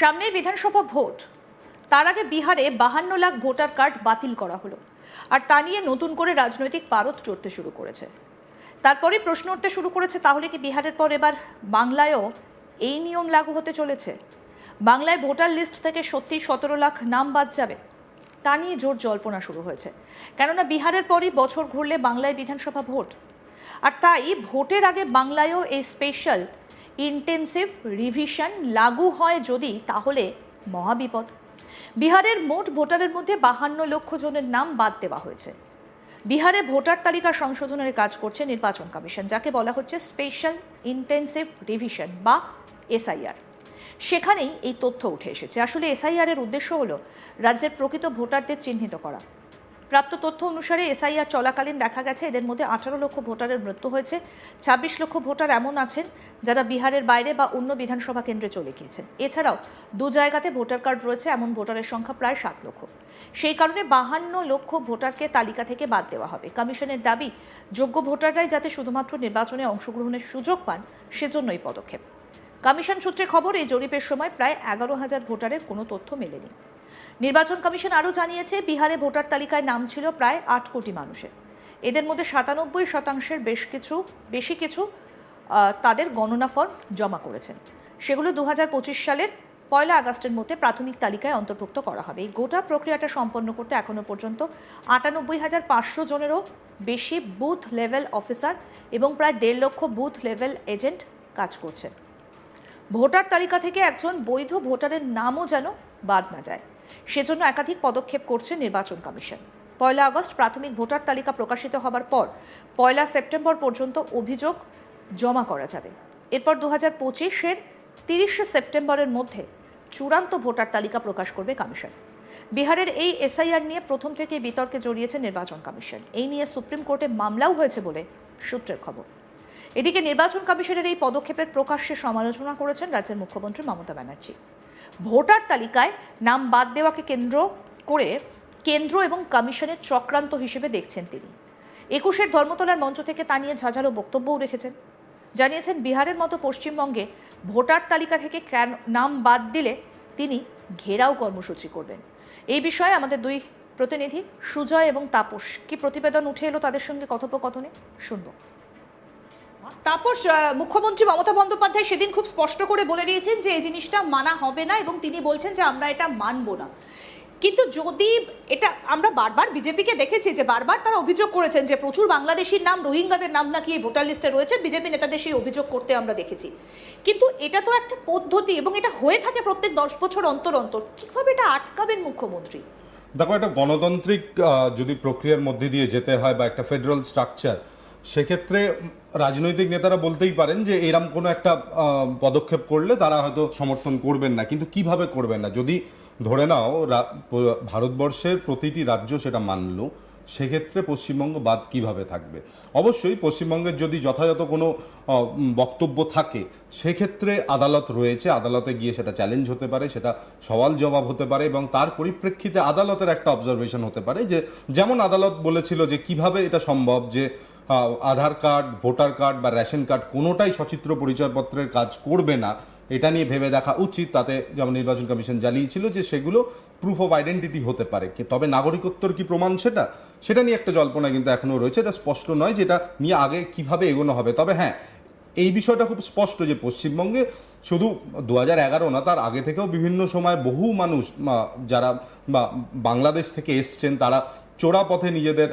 সামনেই বিধানসভা ভোট। তার আগে বিহারে বাহান্ন লাখ ভোটার কার্ড বাতিল করা হলো। আর তা নিয়ে নতুন করে রাজনৈতিক পারদ চড়তে শুরু করেছে। তারপরে প্রশ্ন উঠতে শুরু করেছে, তাহলে কি বিহারের পর এবার বাংলায়ও এই নিয়ম লাগু হতে চলেছে? বাংলায় ভোটার লিস্ট থেকে সত্যি সতেরো লাখ নাম বাদ যাবে? তা নিয়ে জোর জল্পনা শুরু হয়েছে। কেননা বিহারের পরই বছর ঘুরলে বাংলায় বিধানসভা ভোট। আর তাই ভোটের আগে বাংলায়ও এই স্পেশাল ইন্টেন্সিভ রিভিশন লাগু হয় যদি, তাহলে মহাবিপদ। বিহারের মোট ভোটারের মধ্যে বাহান্ন লক্ষ জনের নাম বাদ দেওয়া হয়েছে। বিহারে ভোটার তালিকা সংশোধনের কাজ করছে নির্বাচন কমিশন, যাকে বলা হচ্ছে স্পেশাল ইন্টেন্সিভ রিভিশন বা এসআইআর। সেখানেই এই তথ্য উঠে এসেছে। আসলে এসআইআর এর উদ্দেশ্য হলো রাজ্যের প্রকৃত ভোটারদের চিহ্নিত করা। প্রাপ্ত তথ্য অনুসারে এসআইআর চলাকালীন দেখা গেছে, এদের মধ্যে আঠারো লক্ষ ভোটারের মৃত্যু হয়েছে, ছাব্বিশ লক্ষ ভোটার এমন আছেন যারা বিহারের বাইরে বা অন্য বিধানসভা কেন্দ্রে চলে গিয়েছেন। এছাড়াও দু জায়গাতে ভোটার কার্ড রয়েছে, এমন ভোটারের সংখ্যা প্রায় সাত লক্ষ। সেই কারণে বাহান্ন লক্ষ ভোটারকে তালিকা থেকে বাদ দেওয়া হবে। কমিশনের দাবি, যোগ্য ভোটাররাই যাতে শুধুমাত্র নির্বাচনে অংশগ্রহণের সুযোগ পান, সেজন্যই পদক্ষেপ। কমিশন সূত্রে খবর, এই জরিপের সময় প্রায় এগারো হাজার ভোটারের কোনো তথ্য মেলেনি। নির্বাচন কমিশন আরও জানিয়েছে, বিহারে ভোটার তালিকায় নাম ছিল প্রায় আট কোটি মানুষের। এদের মধ্যে সাতানব্বই শতাংশের বেশ কিছু, বেশি কিছু তাদের গণনা ফর্ম জমা করেছেন। সেগুলো দু হাজার পঁচিশ সালের পয়লা আগস্টের মধ্যে প্রাথমিক তালিকায় অন্তর্ভুক্ত করা হবে। এই গোটা প্রক্রিয়াটা সম্পন্ন করতে এখনও পর্যন্ত আটানব্বই হাজার পাঁচশো জনেরও বেশি বুথ লেভেল অফিসার এবং প্রায় দেড় লক্ষ বুথ লেভেল এজেন্ট কাজ করছে ভোটার তালিকা থেকে একজন বৈধ ভোটারের নামও যেন বাদ না যায়। সেজন্য একাধিক পদক্ষেপ করছে নির্বাচন কমিশন। পয়লা আগস্ট প্রাথমিক ভোটার তালিকা প্রকাশিত হবার পর পয়লা সেপ্টেম্বর পর্যন্ত অভিযোগ জমা করা যাবে। এরপর দু হাজার পঁচিশের তিরিশে সেপ্টেম্বরের মধ্যে চূড়ান্ত ভোটার তালিকা প্রকাশ করবে কমিশন। বিহারের এই এসআইআর নিয়ে প্রথম থেকে বিতর্কে জড়িয়েছে নির্বাচন কমিশন। এই নিয়ে সুপ্রিম কোর্টে মামলাও হয়েছে বলে সূত্রের খবর। এদিকে নির্বাচন কমিশনের এই পদক্ষেপের প্রকাশ্যে সমালোচনা করেছেন রাজ্যের মুখ্যমন্ত্রী মমতা ব্যানার্জি। ভোটার তালিকায় নাম বাদ দেওয়াকে কেন্দ্র করে কেন্দ্র এবং কমিশনের চক্রান্ত হিসেবে দেখছেন তিনি। একুশের ধর্মতলার মঞ্চ থেকে তা নিয়ে ঝাঁঝালো বক্তব্যও রেখেছেন। জানিয়েছেন, বিহারের মতো পশ্চিমবঙ্গে ভোটার তালিকা থেকে কেন নাম বাদ দিলে তিনি ঘেরাও কর্মসূচি করবেন। এই বিষয়ে আমাদের দুই প্রতিনিধি সুজয় এবং তাপস, কি প্রতিবেদন উঠে এলো তাদের সঙ্গে কথোপকথনে? শুনব। তাপস মুখ্যমন্ত্রী মমতা বন্দ্যোপাধ্যায় সেদিন খুব স্পষ্ট করে বলে দিয়েছেন যে এই জিনিসটা মানা হবে না এবং তিনি বলছেন যে আমরা এটা মানব না। কিন্তু যদি এটা আমরা বারবার বিজেপিকে দেখেছি যে বারবার তারা অভিযোগ করেছেন যে প্রচুর বাংলাদেশির নাম, রোহিঙ্গাদের নাম নাকি এই ভোটার লিস্টে রয়েছে, বিজেপি নেতাদের সেই অভিযোগ করতে আমরা দেখেছি। কিন্তু এটা তো একটা পদ্ধতি এবং এটা হয়ে থাকে প্রত্যেক দশ বছর অন্তর অন্তর। কীভাবে এটা আটকাবেন মুখ্যমন্ত্রী? দেখো, একটা গণতান্ত্রিক যদি প্রক্রিয়ার মধ্যে দিয়ে যেতে হয় বা একটা ফেডারেল স্ট্রাকচার সেক্ষেত্রে রাজনৈতিক নেতারা বলতেই পারেন যে এরম কোনো একটা পদক্ষেপ করলে তারা হয়তো সমর্থন করবেন না। কিন্তু কীভাবে করবেন না? যদি ধরে নাও ভারতবর্ষের প্রতিটি রাজ্য সেটা মানলো, সেক্ষেত্রে পশ্চিমবঙ্গ বাদ কীভাবে থাকবে? অবশ্যই পশ্চিমবঙ্গের যদি যথাযথ কোনো বক্তব্য থাকে, সেক্ষেত্রে আদালত রয়েছে। আদালতে গিয়ে সেটা চ্যালেঞ্জ হতে পারে, সেটা সওয়াল জবাব হতে পারে এবং তার পরিপ্রেক্ষিতে আদালতের একটা অবজারভেশন হতে পারে যে, যেমন আদালত বলেছিল যে কীভাবে এটা সম্ভব যে আধার কার্ড, ভোটার কার্ড বা রেশন কার্ড কোনোটাই সচিত্র পরিচয়পত্রের কাজ করবে না। এটা নিয়ে ভেবে দেখা উচিত। তাতে যেমন নির্বাচন কমিশন জানিয়েছিল যে সেগুলো প্রুফ অফ আইডেন্টিটি হতে পারে। তবে নাগরিকত্বর কি প্রমাণ সেটা? সেটা নিয়ে একটা জল্পনা কিন্তু এখনও রয়েছে। এটা স্পষ্ট নয় যেটা নিয়ে আগে কীভাবে এগোনো হবে। তবে হ্যাঁ এই বিষয়টা খুব স্পষ্ট যে পশ্চিমবঙ্গে শুধু দু এগারো না, তার আগে থেকেও বিভিন্ন সময় বহু মানুষ যারা বাংলাদেশ থেকে এসছেন, তারা চোরা পথে নিজেদের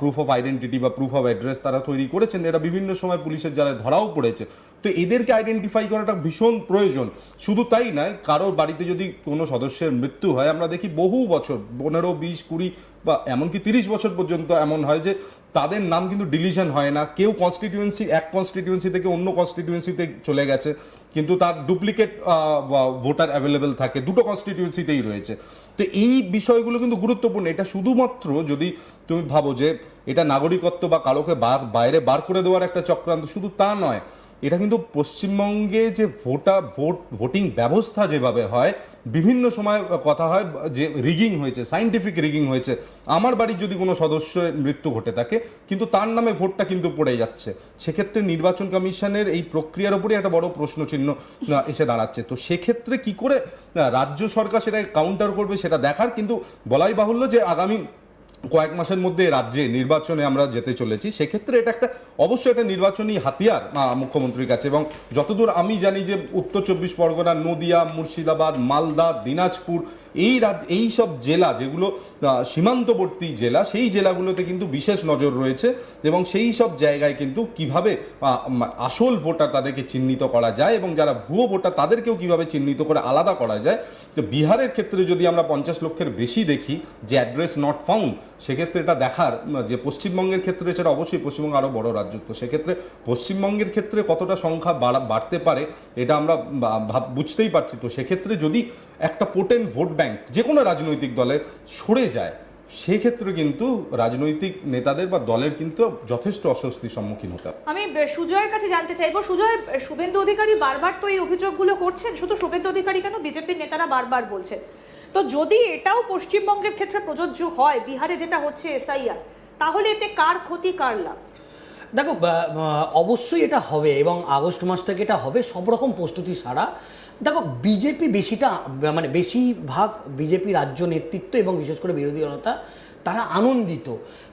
প্রুফ অফ আইডেন্টিটি বা প্রুফ অফ অ্যাড্রেস তারা তৈরি করেছেন। এটা বিভিন্ন সময় পুলিশের যারা ধরাও পড়েছে। তো এদেরকে আইডেন্টিফাই করাটা ভীষণ প্রয়োজন। শুধু তাই নয় কারোর বাড়িতে যদি কোনো সদস্যের মৃত্যু হয়, আমরা দেখি বহু বছর, পনেরো, বিশ, কুড়ি বা এমনকি তিরিশ বছর পর্যন্ত এমন হয় যে তাদের নাম কিন্তু ডিলিশন হয় না। কেউ কনস্টিটিউয়েন্সি এক কনস্টিটিউয়েন্সি থেকে অন্য কনস্টিটিউয়েন্সিতে চলে গেছে, কিন্তু তার ডুপ্লিকেট ভোটার অ্যাভেলেবেল থাকে। দুটো কনস্টিটিউয়েন্সিতেই রয়েছে। তো এই বিষয়গুলো কিন্তু গুরুত্বপূর্ণ। এটা শুধুমাত্র যদি তুমি ভাবো যে এটা নাগরিকত্ব বা কারোকে বার, বাইরে বার করে দেওয়ার একটা চক্রান্ত, শুধু তা নয়, এটা কিন্তু পশ্চিমবঙ্গে যে ভোটা ভোট ভোটিং ব্যবস্থা যেভাবে হয় বিভিন্ন সময় কথা হয় যে রিগিং হয়েছে সাইন্টিফিক রিগিং হয়েছে। আমার বাড়ির যদি কোনো সদস্যের মৃত্যু ঘটে থাকে, কিন্তু তার নামে ভোটটা কিন্তু পড়ে যাচ্ছে। সেক্ষেত্রে নির্বাচন কমিশনের এই প্রক্রিয়ার উপরে একটা বড় প্রশ্নচিহ্ন চিহ্ন এসে দাঁড়াচ্ছে। তো সেক্ষেত্রে কি করে রাজ্য সরকার সেটাকে কাউন্টার করবে সেটা দেখার, কিন্তু বলাই বাহুল্য যে আগামী কয়েক মাসের মধ্যে রাজ্যে নির্বাচনে আমরা যেতে চলেছি, সেক্ষেত্রে এটা একটা অবশ্যই একটা নির্বাচনী হাতিয়ার মুখ্যমন্ত্রীর কাছে। এবং যতদূর আমি জানি যে উত্তর চব্বিশ পরগনা, নদিয়া, মুর্শিদাবাদ, মালদা, দিনাজপুর এই এই সব জেলা যেগুলো সীমান্তবর্তী জেলা, সেই জেলাগুলোতে কিন্তু বিশেষ নজর রয়েছে এবং সেই সব জায়গায় কিন্তু কীভাবে আসল ভোটার তাদেরকে চিহ্নিত করা যায় এবং যারা ভুয়ো ভোটার তাদেরকেও কীভাবে চিহ্নিত করে আলাদা করা যায়। তো বিহারের ক্ষেত্রে যদি আমরা পঞ্চাশ লক্ষের বেশি দেখি যে অ্যাড্রেস নট ফাউন্ড, সেক্ষেত্রে এটা দেখার যে পশ্চিমবঙ্গের ক্ষেত্রে সেটা অবশ্যই পশ্চিমবঙ্গ আরও বড় রাজ্য তো সেক্ষেত্রে পশ্চিমবঙ্গের ক্ষেত্রে কতটা সংখ্যা বাড়া- বাড়তে পারে, এটা আমরা বুঝতেই পারছি। তো সেক্ষেত্রে যদি একটা পোটেন্ট ভোট ব্যাংক যে কোনো রাজনৈতিক দলে সরে যায় সেক্ষেত্রে কিন্তু রাজনৈতিক নেতাদের বা দলের কিন্তু যথেষ্ট অস্বস্তির সম্মুখীন হতে হবে। আমি সুজয়ের কাছে জানতে চাইব সুজয় শুভেন্দু অধিকারী বারবার তো এই অভিযোগগুলো করছেন শুধু শুভেন্দু অধিকারী কেন বিজেপির নেতারা বারবার বলছেন তো যদি এটাও পশ্চিমবঙ্গের ক্ষেত্রে প্রযোজ্য হয় বিহারে যেটা হচ্ছে এসআইআর তাহলে এতে কার ক্ষতি কার লাভ? দেখো অবশ্যই এটা হবে এবং আগস্ট মাস থেকে এটা হবে সব রকম প্রস্তুতি ছাড়া দেখো বিজেপি বেশিটা মানে বেশিরভাগ বিজেপি রাজ্য নেতৃত্ব এবং বিশেষ করে বিরোধী জনতা, তারা আনন্দিত।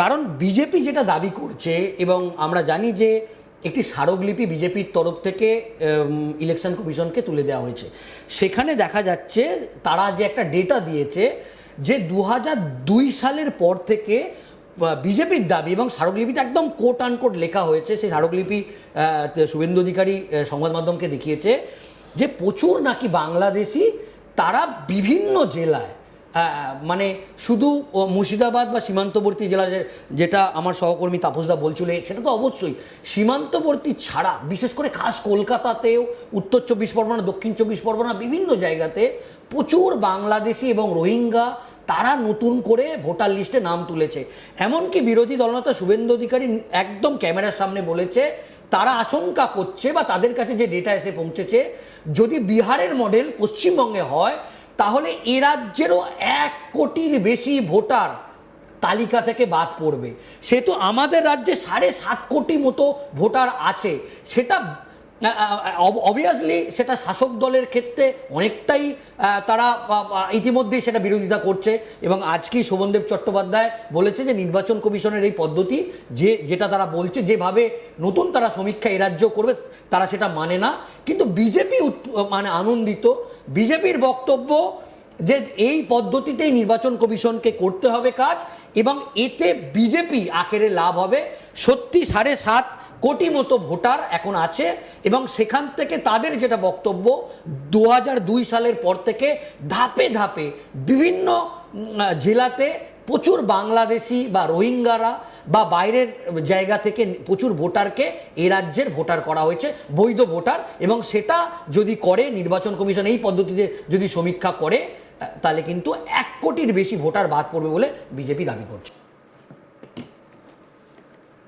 কারণ বিজেপি যেটা দাবি করছে, এবং আমরা জানি যে একটি স্মারকলিপি বিজেপির তরফ থেকে ইলেকশন কমিশনকে তুলে দেওয়া হয়েছে। সেখানে দেখা যাচ্ছে, তারা যে একটা ডেটা দিয়েছে, যে দু সালের পর থেকে বিজেপির দাবি এবং স্মারকলিপিতে একদম কোট আনকোট লেখা হয়েছে, সেই স্মারকলিপি শুভেন্দু অধিকারী সংবাদ মাধ্যমকে দেখিয়েছে। যে প্রচুর নাকি বাংলাদেশি, তারা বিভিন্ন জেলায় মানে শুধু মুর্শিদাবাদ বা সীমান্তবর্তী জেলা যেটা আমার সহকর্মী তাপসদা বলছিল, সেটা তো অবশ্যই। সীমান্তবর্তী ছাড়া, বিশেষ করে খাস কলকাতাতেও, উত্তর চব্বিশ পরগনা, দক্ষিণ চব্বিশ পরগনা, বিভিন্ন জায়গাতে প্রচুর বাংলাদেশি এবং রোহিঙ্গা, তারা নতুন করে ভোটার লিস্টে নাম তুলেছে। এমনকি বিরোধী দলনেতা শুভেন্দু অধিকারী একদম ক্যামেরার সামনে বলেছে তারা আশঙ্কা করছে বা তাদের কাছে যে ডেটা এসে পৌঁছেছে, যদি বিহারের মডেল পশ্চিমবঙ্গে হয়, তাহলে এ রাজ্যেরও এক কোটির বেশি ভোটার তালিকা থেকে বাদ পড়বে। সেহেতু আমাদের রাজ্যে সাড়ে সাত কোটি মতো ভোটার আছে। সেটা অবভিয়াসলি সেটা শাসক দলের ক্ষেত্রে অনেকটাই তারা ইতিমধ্যেই সেটা বিরোধিতা করছে এবং আজকেই শোভনদেব চট্টোপাধ্যায় বলেছে যে নির্বাচন কমিশনের এই পদ্ধতি, যে, যেটা তারা বলছে, যেভাবে নতুন তারা সমীক্ষা এ রাজ্য করবে, তারা সেটা মানে না। কিন্তু বিজেপি মানে আনন্দিত, বিজেপির বক্তব্য যে এই পদ্ধতিতেই নির্বাচন কমিশনকে করতে হবে কাজ এবং এতে বিজেপি আখেরে লাভ হবে। সত্যি সাড়ে সাত কোটি মতো ভোটার এখন আছে এবং সেখান থেকে তাদের যেটা বক্তব্য, দু সালের পর থেকে ধাপে ধাপে বিভিন্ন জেলাতে প্রচুর বাংলাদেশি বা রোহিঙ্গারা বা বাইরের জায়গা থেকে প্রচুর ভোটারকে এ রাজ্যের ভোটার করা হয়েছে, বৈধ ভোটার। এবং সেটা যদি করে নির্বাচন কমিশন এই পদ্ধতিতে যদি সমীক্ষা করে তাহলে কিন্তু এক কোটির বেশি ভোটার বাদ পড়বে বলে বিজেপি দাবি করছে।